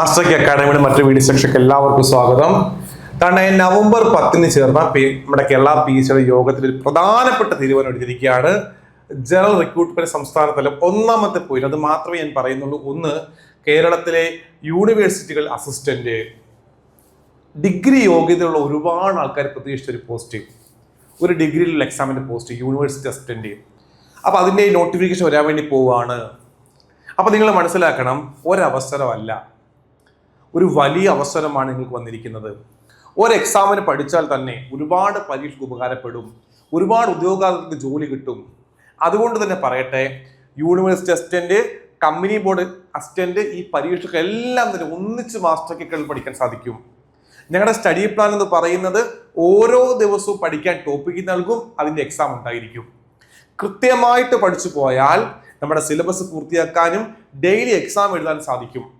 Master അക്കാഡമിയുടെ മറ്റൊരു video സെക്ഷക്ക് എല്ലാവർക്കും സ്വാഗതം. കാരണം നവംബർ പത്തിന് ചേർന്ന നമ്മുടെ കേരള പി സിയുടെ യോഗത്തിൽ ഒരു പ്രധാനപ്പെട്ട തീരുമാനം എടുത്തിരിക്കുകയാണ്. ജനറൽ റിക്രൂട്ട്മെന്റ് സംസ്ഥാനത്തിലെ ഒന്നാമത്തെ പോയിന്റ്. അത് മാത്രമേ ഞാൻ പറയുന്നുള്ളൂ. ഒന്ന് കേരളത്തിലെ യൂണിവേഴ്സിറ്റികൾ അസിസ്റ്റന്റ്. ഡിഗ്രി യോഗ്യതയുള്ള ഒരുപാട് ആൾക്കാർ പ്രതീക്ഷിച്ച ഒരു പോസ്റ്റ്. ഒരു ഡിഗ്രിയിലുള്ള എക്സാമിന്റെ പോസ്റ്റ് യൂണിവേഴ്സിറ്റി അസിസ്റ്റന്റ്. അപ്പോൾ അതിന്റെ നോട്ടിഫിക്കേഷൻ വരാൻ വേണ്ടി പോവാണ്. അപ്പോൾ നിങ്ങൾ മനസ്സിലാക്കണം ഒരവസരമല്ല. ഒരു വലിയ അവസരമാണ് നിങ്ങൾക്ക് വന്നിരിക്കുന്നത്. ഒരു എക്സാമിന് പഠിച്ചാൽ തന്നെ ഒരുപാട് പരീക്ഷയ്ക്ക് ഉപകാരപ്പെടും. ഒരുപാട് ഉദ്യോഗാർത്ഥികൾക്ക് ജോലി കിട്ടും. അതുകൊണ്ട് തന്നെ പറയട്ടെ university assistant company board assistant ഈ പരീക്ഷയ്ക്ക് എല്ലാം തന്നെ ഒന്നിച്ച് മാസ്റ്റർ പഠിക്കാൻ സാധിക്കും. ഞങ്ങളുടെ സ്റ്റഡി പ്ലാൻ എന്ന് പറയുന്നത് ഓരോ ദിവസവും പഠിക്കാൻ ടോപ്പിക്ക് നൽകും അതിന്റെ എക്സാം ഉണ്ടായിരിക്കും. കൃത്യമായിട്ട് പഠിച്ചു പോയാൽ നമ്മുടെ സിലബസ് പൂർത്തിയാക്കാനും ഡെയിലി എക്സാം എഴുതാൻ സാധിക്കും.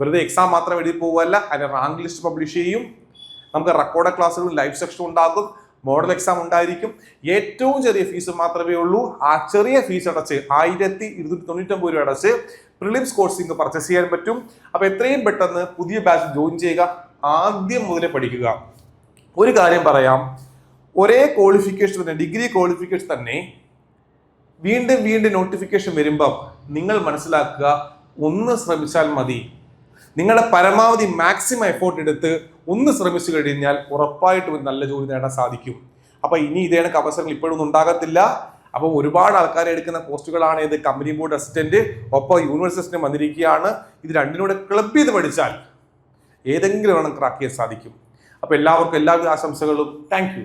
വെറുതെ എക്സാം മാത്രം എഴുതി പോവുകയല്ല അതിന് റാങ്ക് ലിസ്റ്റ് പബ്ലിഷ് ചെയ്യും. നമുക്ക് റെക്കോർഡ് ക്ലാസ്സുകളും ലൈവ് സെക്ഷൻ ഉണ്ടാകും. മോഡൽ എക്സാം ഉണ്ടായിരിക്കും. ഏറ്റവും ചെറിയ ഫീസ് മാത്രമേ ഉള്ളൂ. ആ ചെറിയ ഫീസ് അടച്ച് ആയിരത്തി ഇരുന്നൂറ്റി തൊണ്ണൂറ്റൊമ്പത് രൂപ അടച്ച് പ്രിലിംസ് കോഴ്സ് നിങ്ങൾക്ക് പർച്ചേസ് ചെയ്യാൻ പറ്റും. അപ്പൊ എത്രയും പെട്ടെന്ന് പുതിയ ബാച്ച് ജോയിൻ ചെയ്യുക. ആദ്യം മുതലേ പഠിക്കുക. ഒരു കാര്യം പറയാം. ഒരേ ക്വാളിഫിക്കേഷൻ തന്നെ ഡിഗ്രി ക്വാളിഫിക്കേഷൻ തന്നെ വീണ്ടും വീണ്ടും നോട്ടിഫിക്കേഷൻ വരുമ്പം നിങ്ങൾ മനസ്സിലാക്കുക ഒന്ന് ശ്രമിച്ചാൽ മതി. നിങ്ങളുടെ പരമാവധി മാക്സിമം എഫോർട്ട് എടുത്ത് ഒന്ന് ശ്രമിച്ചു കഴിഞ്ഞാൽ ഉറപ്പായിട്ടും ഒരു നല്ല ജോലി നേടാൻ സാധിക്കും. അപ്പോൾ ഇനി ഇതേ കണക്ക് അവസരങ്ങൾ ഇപ്പോഴൊന്നും ഉണ്ടാകത്തില്ല. അപ്പോൾ ഒരുപാട് ആൾക്കാർ എടുക്കുന്ന പോസ്റ്റുകളാണ് ഇത്. കമ്പനി ബോർഡ് അസിസ്റ്റന്റ് ഒപ്പം യൂണിവേഴ്സിറ്റി അസിസ്റ്റന്റ് വന്നിരിക്കുകയാണ്. ഇത് രണ്ടിനൂടെ ക്ലബ് ചെയ്ത് പഠിച്ചാൽ ഏതെങ്കിലും വേണം ക്രാക്ക് ചെയ്യാൻ സാധിക്കും. അപ്പോൾ എല്ലാവർക്കും എല്ലാവിധ ആശംസകളും. താങ്ക്